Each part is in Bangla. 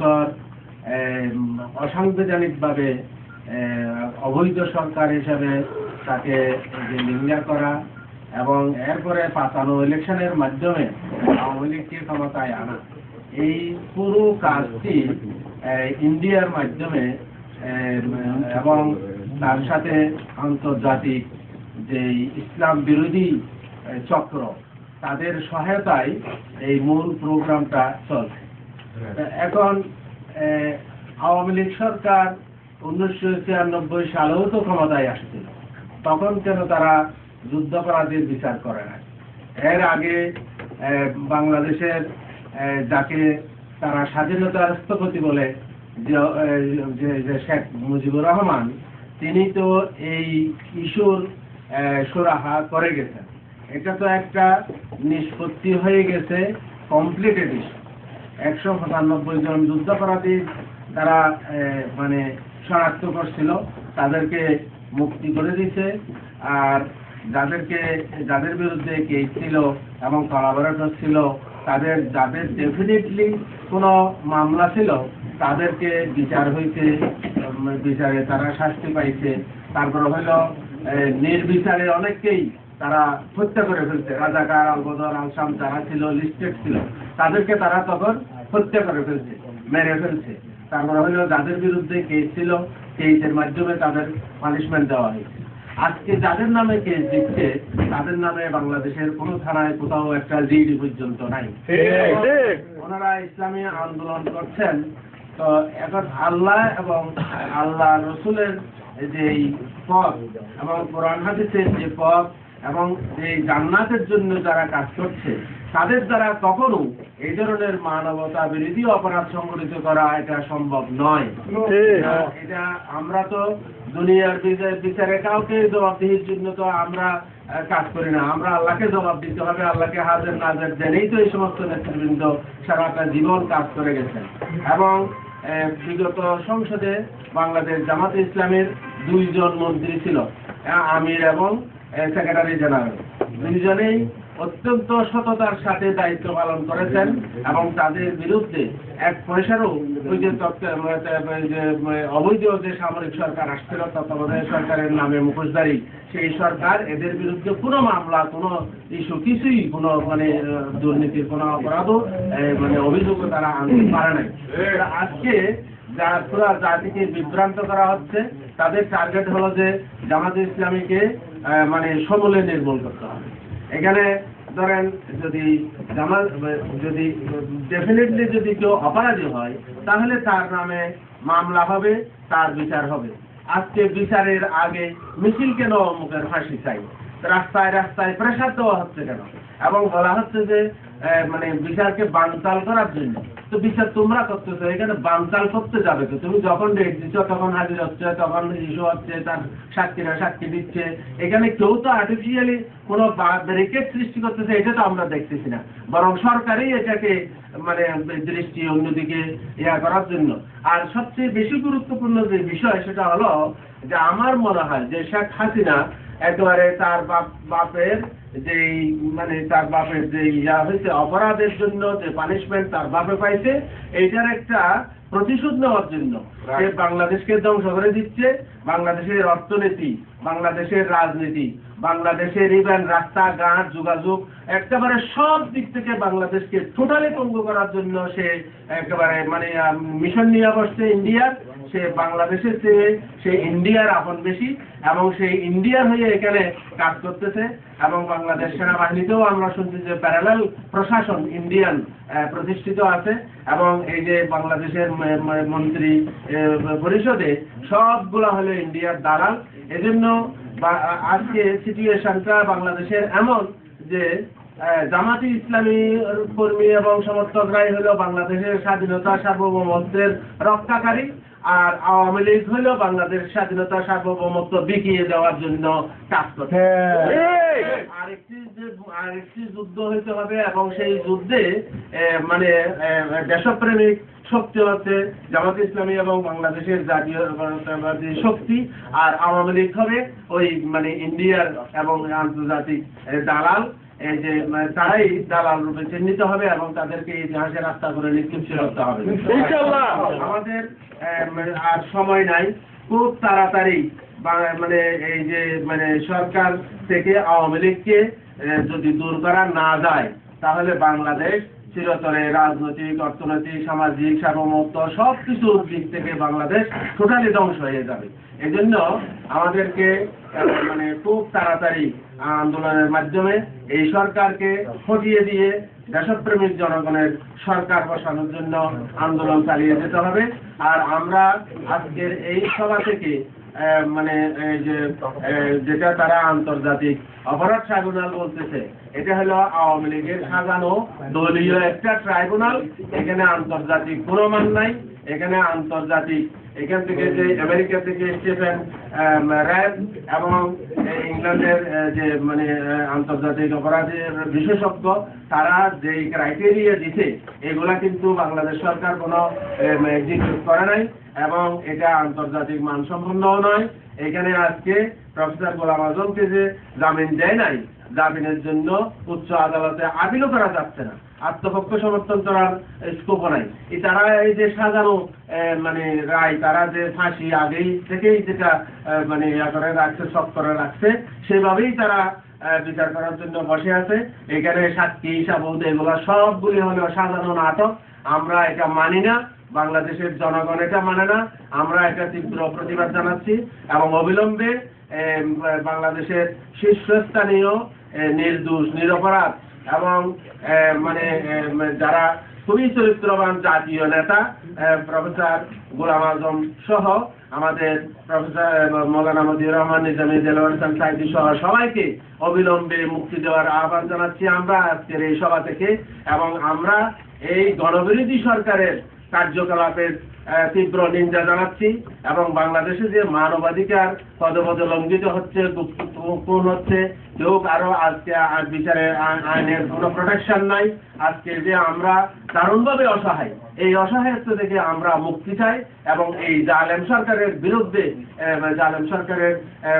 বছর অসাংবিধানিকভাবে অবৈধ সরকার হিসাবে তাকে নিন্দা করা এবং এরপরে পাতানো ইলেকশনের মাধ্যমে আওয়ামী লীগকে ক্ষমতায় আনা, এই পুরো কাজটি ইন্ডিয়ার মাধ্যমে এবং তার সাথে আন্তর্জাতিক যে ইসলাম বিরোধী চক্র, তাদের সহায়তায় এই মূল প্রোগ্রামটা চলছে। এখন আওয়ামী লীগ সরকার উনিশশো ছিয়ানব্বই সালেও তো ক্ষমতায় আসছিল। তখন কেন তারা যুদ্ধাপরাধীর বিচার করে না এর আগে বাংলাদেশের যাকে তারা স্বাধীনতার স্থপতি বলে, যে শেখ মুজিবুর রহমান, তিনি তো এই ইস্যুর সুরাহা করে গেছেন। এটা তো একটা নিষ্পত্তি হয়ে গেছে, কমপ্লিটেড ইস্যু। একশো সাতানব্বই জন যুদ্ধাপরাধী তারা মানে শনাক্ত করছিল। তাদেরকে মুক্তি করে দিছে। আর যাদেরকে, যাদের বিরুদ্ধে কেস ছিল এবং কলাবরেটর ছিল তাদের, যাদের ডেফিনেটলি কোনো মামলা ছিল, তাদেরকে বিচার হইতে বিচারে তারা শাস্তি পাইছে। তারপর হলো নির্বিচারে অনেককেই তারা হত্যা করে ফেলছে। রাজাকার, আলবদর, আলসাম যারা ছিল, লিস্টেড ছিল, তাদেরকে তারা তখন হত্যা করে ফেলছে, মেরে ফেলছে। তারপর হলো যাদের বিরুদ্ধে কেস ছিল কেসের মাধ্যমে তাদের পানিশমেন্ট দেওয়া হয়েছে। আজকে যাদের নামে কেস দিচ্ছে, তাদের নামে বাংলাদেশের কোনো থানায় কোথাও একটা জিডি পর্যন্ত নাই। ওনারা ইসলামী আন্দোলন করছেন। তো এখন আল্লাহ এবং আল্লাহ রসুলের যে পথ এবং কোরআন হাদিসের যে পথ এবং এই জান্নাতের জন্য যারা কাজ করছে তাদের দ্বারা কখনো এই ধরনের মানবতা বিরোধী অপরাধ সংগঠিত করা এটা সম্ভব নয়। এটা- আমরা তো দুনিয়ার বিচারে কাউকে জবাবদিহির জন্য তো আমরা কাজ করি না। আমরা আল্লাহকে জবাব দিতে হবে আল্লাহকে হাজার নাজার জেনেই তো এই সমস্ত নেতৃবৃন্দ সারাটা জীবন কাজ করে গেছেন। এবং বিগত সংসদে বাংলাদেশ জামাতে ইসলামের দুইজন মন্ত্রী ছিল আমির এবং সেক্রেটারি জেনারেল দুইজনেই অত্যন্ত সততার সাথে দায়িত্ব পালন করেছেন এবং তাদের বিরুদ্ধে এক পয়সারও ওই যে অবৈধ যে সামরিক সরকার আসছিল, তত্ত্বাবধায়ক সরকারের নামে মুখোশধারী, সেই সরকার এদের বিরুদ্ধে কোনো মামলা, কোনো ইস্যু কিছুই কোনো মানে দুর্নীতির কোনো অপরাধও মানে অভিযোগও তারা আনতে পারে নাই। আজকে যা, পুরো জাতিকে বিভ্রান্ত করা হচ্ছে, তাদের টার্গেট হলো যে জামাতে ইসলামীকে মানে সমূলে নির্মূল করতে হবে। এখানে ধরেন যদি জামাল, যদি ডেফিনেটলি যদি কেউ অপরাধী হয়, তাহলে তার নামে মামলা হবে, তার বিচার হবে। আজকে বিচারের আগে মিছিল কেন মুখের ফাঁসি চাই? রাস্তায় রাস্তায় প্রেশার দেওয়া হচ্ছে কেন? এবং বলা হচ্ছে যে মানে বিচারকে বানচাল করার জন্য তো বিচার তোমরা করতেছো, এখানে বানচাল করতে যাবে তো। তুমি যখন ডেট দিচ্ছ, তখন হাজির হচ্ছে, তখন ইস্যু হচ্ছে, তার সাক্ষীরা সাক্ষী দিচ্ছে। এখানে কেউ তো আর্টিফিশিয়ালি কোনো ব্যারিকেড সৃষ্টি করতেছে, এটা তো আমরা দেখতেছি না। বরং সরকারই এটাকে মানে দৃষ্টি অন্যদিকে ইয়া করার জন্য। আর সবচেয়ে বেশি গুরুত্বপূর্ণ যে বিষয়, সেটা হলো যে আমার মনে হয় যে শেখ হাসিনা একেবারে তার বাপ বাপের যে মানে তার বাপের যে ইয়া হয়েছে অপরাধের জন্য যে পানিশমেন্ট তার বাপে পাইছে এইটার একটা প্রতিশোধ নেওয়ার জন্য। সে বাংলাদেশকে ধ্বংস করে দিচ্ছে। বাংলাদেশের অর্থনীতি বাংলাদেশের রাজনীতি বাংলাদেশের ইভেন রাস্তাঘাট যোগাযোগ একেবারে সব দিক থেকে বাংলাদেশকে টোটালি পঙ্গু করার জন্য সে একেবারে মানে মিশন নিয়ে বসছে ইন্ডিয়ার সে বাংলাদেশের চেয়ে সে ইন্ডিয়ার আপন বেশি এবং সেই ইন্ডিয়ার হয়ে এখানে কাজ করতেছে এবং বাংলাদেশ সেনাবাহিনীতেও আমরা শুনছি যে প্যারালাল প্রশাসন ইন্ডিয়ান প্রতিষ্ঠিত আছে এবং এই যে বাংলাদেশের মন্ত্রী পরিষদে সবগুলো হলো ইন্ডিয়ার দালাল। এজন্য আজকে সিচুয়েশনটা বাংলাদেশের এমন যে জামাতি ইসলামী কর্মী এবং সমর্থকরাই হলো বাংলাদেশের স্বাধীনতা সার্বভৌমত্বের রক্ষাকারী। আর আওয়ামী লীগ হলো বাংলাদেশ স্বাধীনতা সার্বভৌমত্ব বিকিয়ে দেওয়ার জন্য কাজ করছে। আরেকটি যে আরেকটি যুদ্ধ হইতে হবে এবং সেই যুদ্ধে মানে দেশপ্রেমিক শক্তি হচ্ছে জামাত ইসলামী এবং বাংলাদেশের জাতীয় জাতীয়তাবাদী শক্তি আর আওয়ামী লীগ হবে ওই মানে ইন্ডিয়ার এবং আন্তর্জাতিক দালাল। এই যে মানে তারাই দালাল রূপে চিহ্নিত হবে এবং তাদেরকে ইতিহাসের রাস্তা করে নিক্ষিপ্ত করতে হবে। ইনশাআল্লাহ। আমাদের আর সময় নাই। খুব তাড়াতাড়ি মানে এই যে মানে সরকার থেকে আওয়ামী লীগকে যদি দূর করা না যায়, তাহলে বাংলাদেশ চিরতরে রাজনৈতিক, অর্থনৈতিক, সামাজিক, সার্বভৌমত্ব সব কিছুর দিক থেকে বাংলাদেশ টোটালি ধ্বংস হয়ে যাবে। এই জন্য আমাদেরকে মানে খুব তাড়াতাড়ি আন্দোলনের মাধ্যমে এই সরকারকে হটিয়ে দিয়ে দেশপ্রেমিক জনগণের সরকার বসানোর জন্য আন্দোলন চালিয়ে যেতে হবে। আর আমরা আজকের এই সভা থেকে মানে যে যেটা তারা আন্তর্জাতিক অপরাধ ট্রাইব্যুনাল বলতেছে, এটা হলো আওয়ামী লীগের সাজানো দলীয় একটা ট্রাইব্যুনাল। এখানে আন্তর্জাতিক কোনো মান নাই, এখানে আন্তর্জাতিক, এখান থেকে যে আমেরিকা থেকে স্টেফেন র্যাব এবং ইংল্যান্ডের যে মানে আন্তর্জাতিক অপরাধের বিশেষজ্ঞ, তারা যে ক্রাইটেরিয়া দিছে, এগুলা কিন্তু বাংলাদেশ সরকার কোনো এক্সিকিউট করে নাই, এবং এটা আন্তর্জাতিক মানসম্পন্নও নয়। এখানে আজকে প্রফেসর গোলাম আজমকে যে জামিন দেয় নাই, জামিনের জন্য উচ্চ আদালতে আপিলও করা যাচ্ছে না। আত্মপক্ষ সমর্থন করার স্কোপ নাই। তারা এই যে সাজানো মানে রায়, তারা যে ফাঁসি আগেই থেকেই যেটা মানে ইয়া করে, রাখছে সব করে রাখছে, সেভাবেই তারা বিচার করার জন্য বসে আছে। এখানে সাক্ষী সাবুদ, এগুলো সবগুলি হলো সাজানো নাটক। আমরা এটা মানি না, বাংলাদেশের জনগণ এটা মানে না। আমরা এটা তীব্র প্রতিবাদ জানাচ্ছি এবং অবিলম্বে বাংলাদেশের শীর্ষস্থানীয় নির্দোষ, নিরপরাধ এবং মানে যারা খুবই চরিত্রবান জাতীয় নেতা প্রফেসর গোলাম আজম সহ আমাদের প্রফেসর মৌলানা মজিউর রহমান নিজামী দেলোয়ার সাহিত্য সহ সবাইকে অবিলম্বে মুক্তি দেওয়ার আহ্বান জানাচ্ছি। আমরা আজকের এই সভা থেকে এবং আমরা এই গণবিরোধী সরকারের কার্যকলাপের তীব্র নিন্দা জানাচ্ছি এবং বাংলাদেশে যে মানবাধিকার পদে পদে লঙ্ঘিত হচ্ছে, গুপ্তপূর্ণ হচ্ছে, কেউ কারও আজকে আর বিচারে আইন- আইনের কোনো প্রোটেকশন নাই আজকে যে আমরা দারুণভাবে অসহায়, এই অসহায়ত্ব থেকে আমরা মুক্তি চাই এবং এই জালেম সরকারের বিরুদ্ধে জালেম সরকারের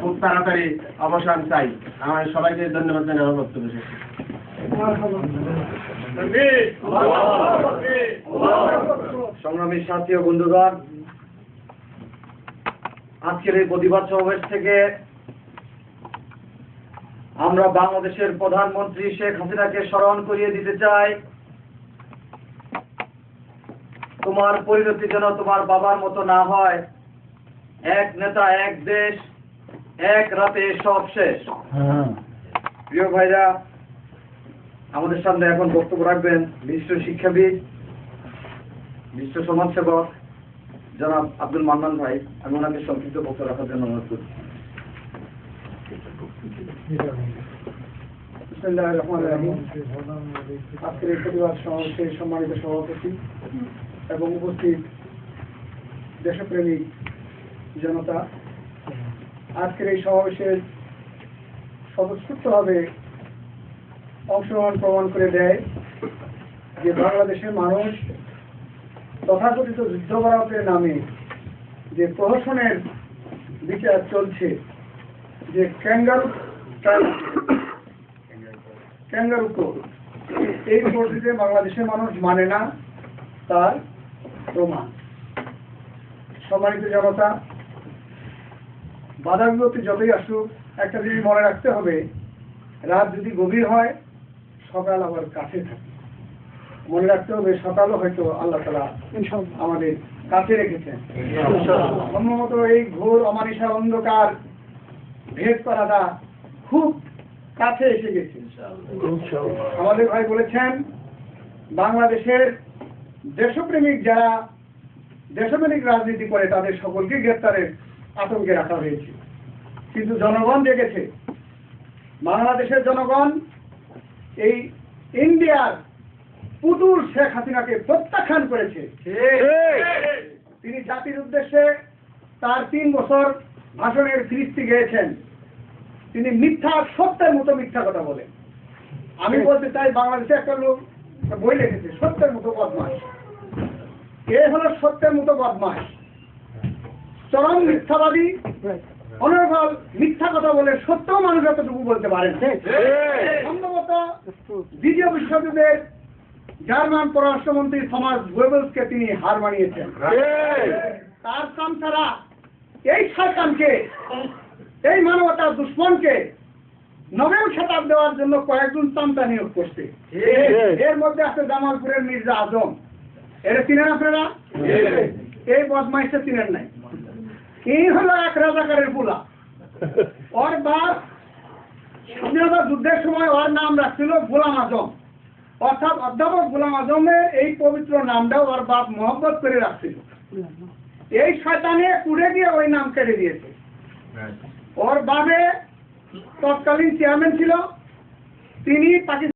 খুব তাড়াতাড়ি অবসান চাই আমার সবাইকে ধন্যবাদ আমার বক্তব্য। সংগ্রামী সাথী ও বন্ধুগণ আজকের এই প্রতিবাদ সমাবেশ থেকে আমরা বাংলাদেশের প্রধানমন্ত্রী শেখ হাসিনাকে স্মরণ করিয়ে দিতে চাই। তোমার পরিণতি যেন তোমার বাবার মতো না হয়। এক নেতা এক দেশ এক রাতে সব শেষ। প্রিয় ভাইরা আমাদের সামনে এখন বক্তব্য রাখবেন বিশিষ্ট শিক্ষাবিদ বিশ্ব সমাজসেবক, জনাব আব্দুল মান্নান ভাই। আমি ওনাকে সংক্ষিপ্ত বক্তব্য রাখার জন্য অনুরোধ করছি। আজকের এই প্রতিবাদ সমাবেশের সম্মানিত সভাপতি এবং উপস্থিত দেশপ্রেমিক জনতা, আজকের এই সমাবেশের স্বতঃস্ফূর্তভাবে অংশগ্রহণ প্রমাণ করে দেয় যে বাংলাদেশের মানুষ তথাকথিত যুদ্ধবরাতের নামে যে প্রহসনের বিচার চলছে, যে ক্যাঙ্গারু ক্যাঙ্গারু এই কোডটিতে বাংলাদেশের মানুষ মানে না, তার প্রমাণ। সম্মানিত জনতা বাধা বিপত্তি যতই আসুক, একটা জিনিস মনে রাখতে হবে, রাত যদি গভীর হয় সকাল আবার কাছে থাকে। মনে রাখতে হবে সকালও হয়তো আল্লাহ তালা আমাদের কাছে রেখেছেন। সম্ভবত এই ঘোর অমানিসার অন্ধকার ভেদ করাটা খুব কাছে এসে গেছে। আমাদের ভাই বলেছেন বাংলাদেশের দেশপ্রেমিক যারা দেশপ্রেমিক রাজনীতি করে তাদের সকলকে গ্রেপ্তারের আতঙ্কে রাখা হয়েছে। কিন্তু জনগণ জেগেছে বাংলাদেশের জনগণ এই ইন্ডিয়ার পুতুল শেখ হাসিনাকে প্রত্যাখ্যান করেছে। তিনি জাতির উদ্দেশ্যে তার তিন বছর ভাষণের ফিরিস্তি গেয়েছেন। তিনি মিথ্যা সত্যের মতো মিথ্যা কথা বলেন। আমি বলতে চাই বাংলাদেশে একটা লোক বই লিখেছে সত্যের মতো বদমাস এ হলো সত্যের মতো বদমাস চরম মিথ্যাবাদী অনর্গল মিথ্যা কথা বলে সত্যও মানুষ এতটুকু বলতে পারেন সম্ভবত দ্বিতীয় বিশ্বযুদ্ধের জার্মান পররাষ্ট্রমন্ত্রী থমাস গোয়েবলসকে তিনি হার মানিয়েছেন। তার কাম ছাড়া এই সরকারকে এই মানবতার দুশ্মনকে নোবেল খেতাব দেওয়ার জন্য কয়েকজন চামচা নিয়োগ করছে। এর মধ্যে আছে জামালপুরের মির্জা আজম। এটা চিনেন আপনারা? এই বদমাইশে চিনেন নাই। এই হলো এক রাজাকারের পোলা? ওর বাপ স্বাধীনতা যুদ্ধের সময় ওর নাম রাখছিল গোলাম আজম। অর্থাৎ অধ্যাপক গোলাম আজমের এই পবিত্র নামটাও ওর বাপ মহব্বত করে রাখছিল। এই শয়তানে কুড়ে দিয়ে ওই নাম কেটে দিয়েছে। ওর বাবে তৎকালীন চেয়ারম্যান ছিল। তিনি পাকিস্তান